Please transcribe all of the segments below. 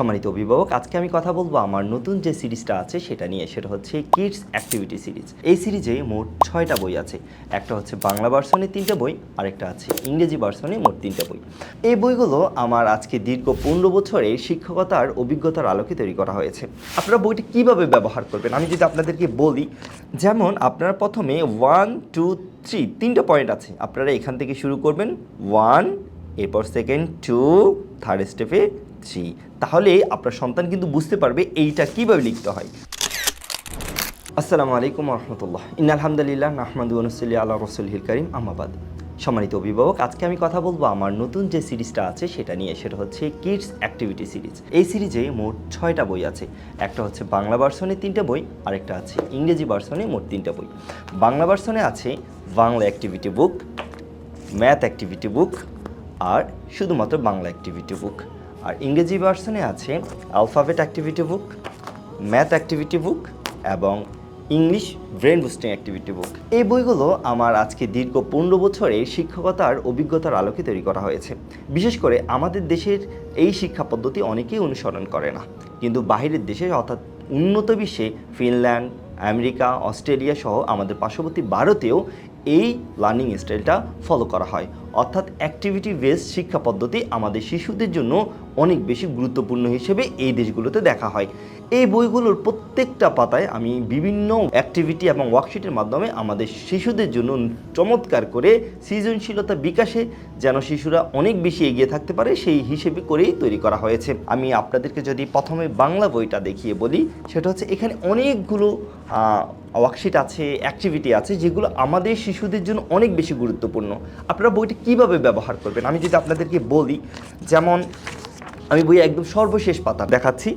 সম্মানিত অভিভাবক, আজকে আমি কথা বলব আমার নতুন যে সিরিজটা আছে সেটা নিয়ে। সেটা হচ্ছে কিডস অ্যাক্টিভিটি সিরিজ এই সিরিজে মোট ছয়টা বই আছে। একটা হচ্ছে বাংলা ভার্সনে তিনটা বই, আরেকটা আছে ইংরেজি ভার্সনে মোট তিনটা বই। এই বইগুলো আমার আজকে দীর্ঘ পনেরো বছরের শিক্ষকতার অভিজ্ঞতার আলোকে তৈরি করা হয়েছে। আপনারা বইটি কীভাবে ব্যবহার করবেন? আমি যদি আপনাদেরকে বলি, যেমন আপনারা প্রথমে ওয়ান টু থ্রি তিনটা পয়েন্ট আছে। আপনারা এখান থেকে শুরু করবেন ওয়ান এরপর সেকেন্ড টু থার্ড স্টেপে থ্রি তাহলে আপনার সন্তান কিন্তু বুঝতে পারবে এইটা কীভাবে লিখতে হয়। আসসালামু আলাইকুম রহমতুল্লাহ ইন আলহামদুলিল্লাহ নাহমাদু অনুসলি আল্লাহ রসুলহিল করিম, আমাবাদ। সম্মানিত অভিভাবক, আজকে আমি কথা বলব আমার নতুন যে সিরিজটা আছে সেটা নিয়ে, সেটা হচ্ছে কিডস অ্যাক্টিভিটি সিরিজ। এই সিরিজে মোট ছয়টা বই আছে। একটা হচ্ছে বাংলা ভার্সনে তিনটা বই, আরেকটা আছে ইংরেজি ভার্সনে মোট তিনটা বই। বাংলা ভার্সনে আছে Bangla activity book math activity book আর শুধুমাত্র বাংলা অ্যাক্টিভিটি বুক আর ইংরেজি ভার্সনে আছে alphabet activity book math activity book এবং English brain boosting activity book এই বইগুলো আমার আজকে দীর্ঘ পনেরো বছরে শিক্ষকতার অভিজ্ঞতার আলোকে তৈরি করা হয়েছে। বিশেষ করে আমাদের দেশের এই শিক্ষা পদ্ধতি অনেকেই অনুসরণ করে না। কিন্তু বাহিরের দেশে অর্থাৎ উন্নত বিশ্বে ফিনল্যান্ড, আমেরিকা, অস্ট্রেলিয়া সহ আমাদের পার্শ্ববর্তী ভারতেও এই লার্নিং স্টাইলটা ফলো করা হয়। অর্থাৎ অ্যাক্টিভিটি বেসড শিক্ষা পদ্ধতি আমাদের শিশুদের জন্য অনেক বেশি গুরুত্বপূর্ণ হিসেবে এই দেশগুলোতে দেখা হয়। এই বইগুলোর প্রত্যেকটা পাতায় আমি বিভিন্ন অ্যাক্টিভিটি এবং ওয়ার্কশিটের মাধ্যমে আমাদের শিশুদের জন্য চমৎকার করে সৃজনশীলতা বিকাশে যেন শিশুরা অনেক বেশি এগিয়ে থাকতে পারে, সেই হিসেবে করেই তৈরি করা হয়েছে। আমি আপনাদেরকে যদি প্রথমে বাংলা বইটা দেখিয়ে বলি, সেটা হচ্ছে এখানে অনেকগুলো ওয়ার্কশিট আছে অ্যাক্টিভিটি আছে, যেগুলো আমাদের শিশুদের জন্য অনেক বেশি গুরুত্বপূর্ণ। আপনারা বইটি কীভাবে ব্যবহার করবেন? আমি যদি আপনাদেরকে বলি, যেমন আমি বই একদম সর্বশেষ পাতা দেখাচ্ছি।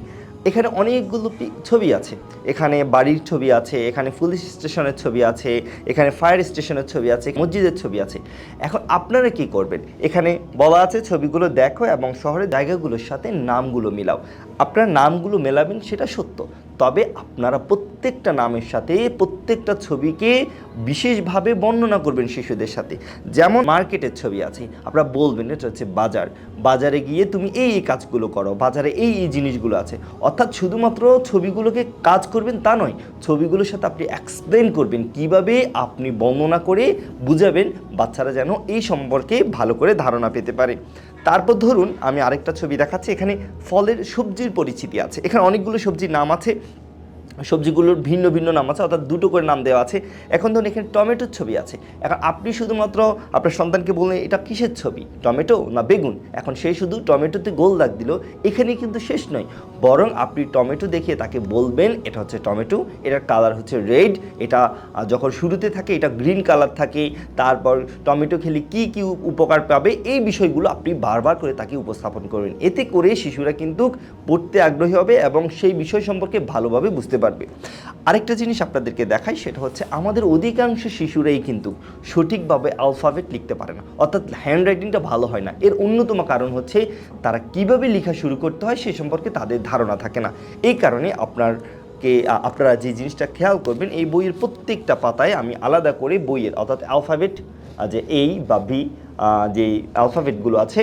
এখানে অনেকগুলো ছবি আছে। এখানে বাড়ির ছবি আছে, এখানে পুলিশ স্টেশনের ছবি আছে, এখানে ফায়ার স্টেশনের ছবি আছে মসজিদের ছবি আছে। এখন আপনারা কি করবেন? এখানে বলা আছে ছবিগুলো দেখো এবং শহরের জায়গাগুলোর সাথে নামগুলো মিলাও। আপনার নামগুলো মেলাবেন সেটা সত্য। তবে আপনারা প্রত্যেকটা নামের সাথে, প্রত্যেকটা ছবিকে বিশেষভাবে বর্ণনা করবেন শিশুদের সাথে। যেমন মার্কেটের ছবি আছে, আপনারা বলবেন, এটা হচ্ছে বাজার। বাজারে গিয়ে তুমি এই এই কাজগুলো করো, বাজারে এই এই জিনিসগুলো আছে। অর্থাৎ শুধুমাত্র ছবিগুলোকে কাজ করবেন তা নয়, ছবিগুলোর সাথে আপনি এক্সপ্লেন করবেন, কীভাবে আপনি বর্ণনা করে বুঝাবেন বাচ্চারা যেন এই সম্পর্কে ভালো করে ধারণা পেতে পারে। তারপর ধরুন, আমি আরেকটা ছবি দেখাচ্ছি, এখানে ফলের সবজির পরিচিতি আছে। এখানে অনেকগুলো সবজির নাম আছে সবজিগুলোর ভিন্ন ভিন্ন নাম আছে, অর্থাৎ দুটো করে নাম দেওয়া আছে। এখন ধরুন এখানে টমেটোর ছবি আছে। এখন আপনি শুধুমাত্র আপনার সন্তানকে বললেন, এটা কিসের ছবি? টমেটো না বেগুন? এখন সে শুধু টমেটোতে গোল দাগ দিল। এখানে কিন্তু শেষ নয়। বরং আপনি টমেটো দেখিয়ে তাকে বলবেন, এটা হচ্ছে টমেটো, এটার কালার হচ্ছে রেড, এটা যখন শুরুতে থাকে, এটা গ্রিন কালার থাকে, তারপর টমেটো খেলে কি কি উপকার পাবে? এই বিষয়গুলো আপনি বারবার করে তাকে উপস্থাপন করবেন এতে করে শিশুরা কিন্তু পড়তে আগ্রহী হবে এবং সেই বিষয় সম্পর্কে ভালোভাবে বুঝতে পারবে। আরেকটা জিনিস আপনাদেরকে দেখাই, সেটা হচ্ছে আমাদের অধিকাংশ শিশুরাই কিন্তু সঠিকভাবে আলফাবেট লিখতে পারে না। অর্থাৎ হ্যান্ড রাইটিংটা ভালো হয় না। এর অন্যতম কারণ হচ্ছে তারা কীভাবে লেখা শুরু করতে হয় সে সম্পর্কে তাদের ধারণা থাকে না। এই কারণে আপনার কে আপনারা যে জিনিসটা খেয়াল করবেন, এই বইয়ের প্রত্যেকটা পাতায় আমি আলাদা করে বইয়ের, অর্থাৎ অ্যালফাবেট যে এই বা বি যে অ্যালফাবেটগুলো আছে,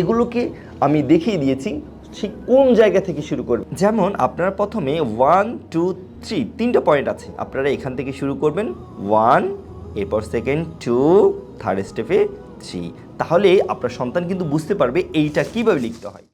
এগুলোকে আমি দেখিয়ে দিয়েছি। ঠিক কোন জায়গা থেকে শুরু করবেন? যেমন আপনারা প্রথমে ওয়ান টু থ্রি তিনটা পয়েন্ট আছে। আপনারা এখান থেকে শুরু করবেন ওয়ান এরপর সেকেন্ড টু থার্ড স্টেপে থ্রি তাহলে আপনার সন্তান কিন্তু বুঝতে পারবে এইটা কীভাবে লিখতে হয়।